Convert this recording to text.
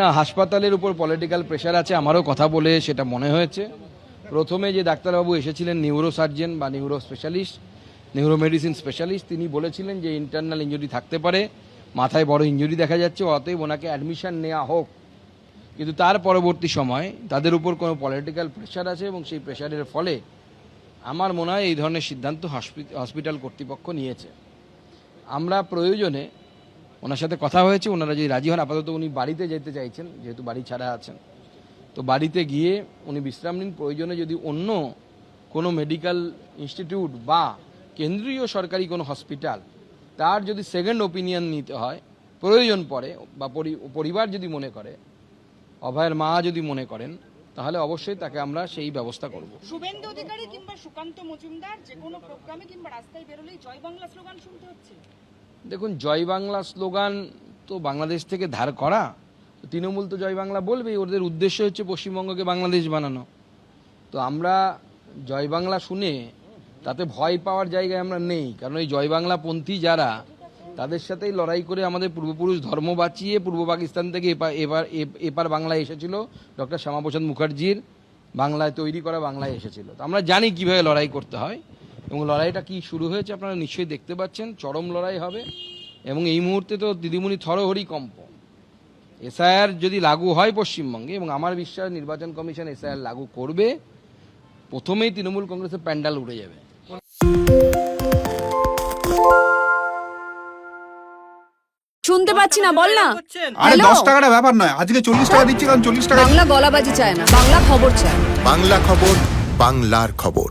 না, হাসপাতালের উপর পলিটিক্যাল প্রেশার আছে, আমারও কথা বলে সেটা মনে হয়েছে। প্রথমে যে ডাক্তারবাবু এসেছিলেন নিউরো সার্জন বা neuro specialist neuro medicine specialist তিনি বলেছিলেন যে ইন্টারনাল ইঞ্জুরি থাকতে পারে, মাথায় বড় ইঞ্জুরি দেখা যাচ্ছে, অতএব ওনাকে অ্যাডমিশন নেওয়া হোক। কিন্তু তার পরবর্তী সময় তাদের উপর কোনো পলিটিক্যাল প্রেশার আছে এবং সেই প্রেশারের ফলে আমার মনে হয় এই ধরনের সিদ্ধান্ত হসপিটাল কর্তৃপক্ষ নিয়েছে। আমরা প্রয়োজনে ওনার সাথে কথা হয়েছে, ওনারা যদি রাজি হন, আপাতত উনি বাড়িতে যেতে চাইছেন, যেহেতু বাড়ি ছাড়া আছেন। তো বাড়িতে গিয়ে উনি বিশ্রাম নিন। প্রয়োজনে যদি অন্য কোনো মেডিকেল ইনস্টিটিউট বা কেন্দ্রীয় সরকারি কোনো হসপিটাল তার যদি সেকেন্ড ওপিনিয়ন নিতে হয়, প্রয়োজন পড়ে বা পরি- পরিবার যদি মনে করে, অভয়ের মা যদি মনে করেন, তাহলে অবশ্যই তাকে আমরা সেই ব্যবস্থা করব। শুভেন্দু অধিকারী কিংবা সুকান্ত মজুমদার, যে কোনো প্রোগ্রামে কিংবা রাস্তায় বেরোলেই জয় বাংলা স্লোগান শুনতে হচ্ছে। দেখুন, জয় বাংলা স্লোগান তো বাংলাদেশ থেকে ধার করা তৃণমূল তো জয় বাংলা বলবেই, ওদের উদ্দেশ্য হচ্ছে পশ্চিমবঙ্গকে বাংলাদেশ বানানো। তো আমরা জয় বাংলা শুনে তাতে ভয় পাওয়ার জায়গায় আমরা নেই, কারণ এই জয় বাংলা পন্থী যারা, তাদের সাথেই লড়াই করে আমাদের পূর্বপুরুষ ধর্ম বাঁচিয়ে পূর্ব পাকিস্তান থেকে এপার এবার এপার বাংলায় এসেছিল ডক্টর শ্যামাপ্রসাদ মুখার্জির, বাংলায় তৈরি করা বাংলায় এসেছিল। তো আমরা জানি কীভাবে লড়াই করতে হয়। এবং লড়াইটা কি শুরু হয়েছে আপনারা নিশ্চয়ই দেখতে পাচ্ছেন চরম লড়াই হবে। এবং এই মুহূর্তে তো দিদিমণি থরহরি কম্প। এসআইআর যদি লাগু হয় পশ্চিমবঙ্গে এবং আমার বিশ্বাস নির্বাচন কমিশন এসআইআর লাগু করবে প্রথমেই তৃণমূল কংগ্রেসের প্যান্ডাল উড়ে যাবে। শুনতে পাচ্ছি না বল না। আরে Hello? দশ টাকাটা ব্যাপার নয় আজকে চল্লিশ টাকা দিচ্ছি কারণ চল্লিশ টাকা বাংলা গলাবাজি চায় না বাংলা খবর চায় বাংলা খবর বাংলার খবর।